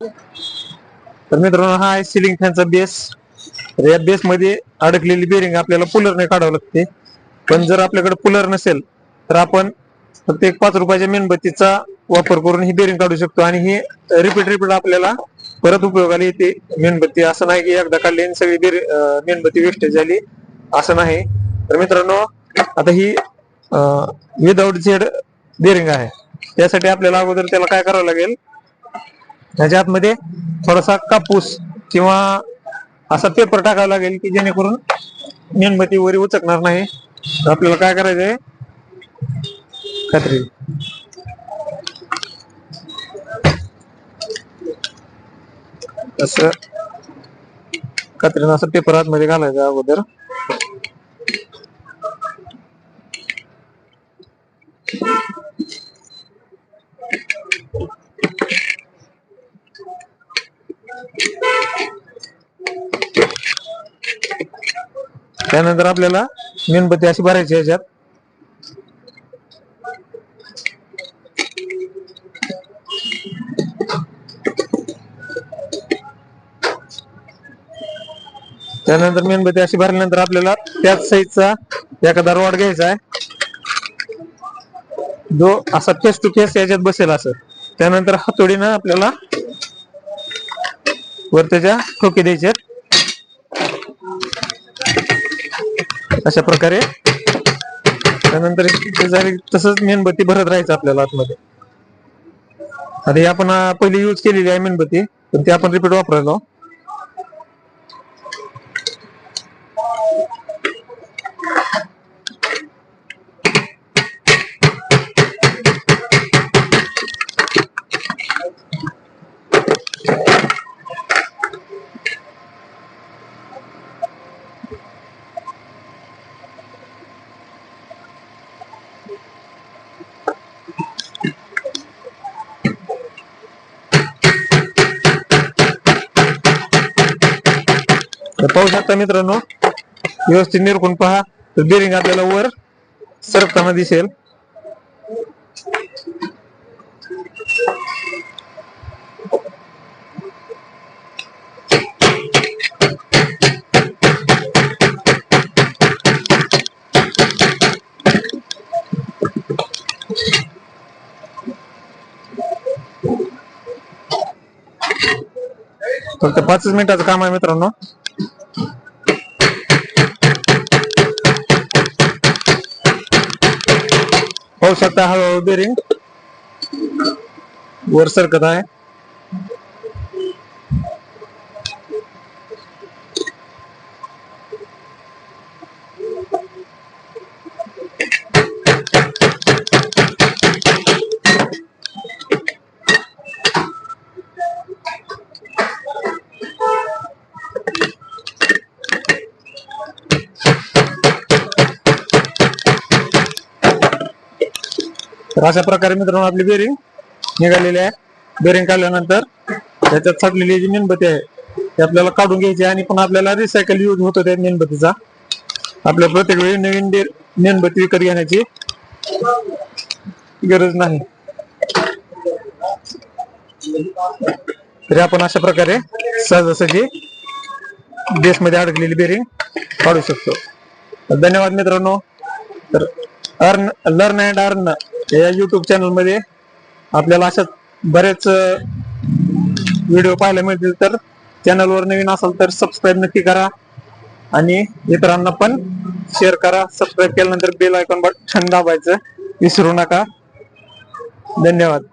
तर मित्रांनो हा आहे सिलिंग फॅनचा बेस तर या बेस मध्ये अडकलेली बेरिंग आपल्याला पुलरने काढावं लागते. पण जर आपल्याकडे पुलर नसेल तर आपण फक्त एक पाच रुपयाच्या मेणबत्तीचा वापर करून ही बेरिंग काढू शकतो. आणि ही रिपीट रिपीट आपल्याला परत उपयोगाला येते मेणबत्ती. असं नाही की एकदा काढली आणि सगळी बेरी मेणबत्ती वेस्टेज झाली. असं नाही. तर मित्रांनो आता ही विदाउट झेड बेरिंग आहे. त्यासाठी आपल्याला अगोदर त्याला काय करावं लागेल? ह्याच्यात आतमध्ये थोडासा कापूस किंवा असा पेपर टाकावा लागेल की जेणेकरून मेणबत्ती वरी उचकणार नाही. आपल्याला काय करायचंय खात्री. असं कात्रीनं असं पेपर आतमध्ये घालायचं अगोदर. त्यानंतर आपल्याला मेणबत्ती अशी भरायची याच्यात. त्यानंतर मेणबत्ती अशी भरल्यानंतर आपल्याला त्याच साईजचा एखादा रॉड घ्यायचा आहे. जो असा फेस टू फेस याच्यात बसेल असं. त्यानंतर हातोडीनं आपल्याला वर त्याच्या ठोके द्यायचे अशा प्रकारे. त्यानंतर तसंच मेणबत्ती भरत राहायचं आपल्याला आतमध्ये. आता ही आपण पहिली यूज केलेली आहे मेणबत्ती पण ती आपण रिपीट वापरायला तर पाहू शकता मित्रांनो व्यवस्थित निरखून पहा. तर बेरिंग आपल्याला वर सरकताना दिसेल. फक्त पाचच मिनिटाचं काम आहे मित्रांनो. पाहू शकता हळूहळू बेरिंग. वर सरकत आहे. तर अशा प्रकारे मित्रांनो आपली बेरिंग निघालेली आहे. बेरिंग काढल्यानंतर त्याच्यात साठलेली जी मेणबत्ती आहे ती आपल्याला काढून घ्यायची आणि पण आपल्याला रिसायकल यूज होतो त्या मेणबत्तीचा. आपल्या प्रत्येक वेळी नवीन मेणबत्ती विकत घेण्याची गरज नाही. तरी आपण अशा प्रकारे सहजासहजी बेस मध्ये अडकलेली बेरिंग काढू शकतो. धन्यवाद मित्रांनो. तर अर्न लर्न अँड अर्न या युट्यूब चॅनलमध्ये आपल्याला अशाच बरेच व्हिडिओ पाहायला मिळतील तर चॅनलवर नवीन असाल तर सबस्क्राईब नक्की करा आणि इतरांना पण शेअर करा. सबस्क्राईब केल्यानंतर बेल आयकॉन बटन दाबायचं विसरू नका. धन्यवाद.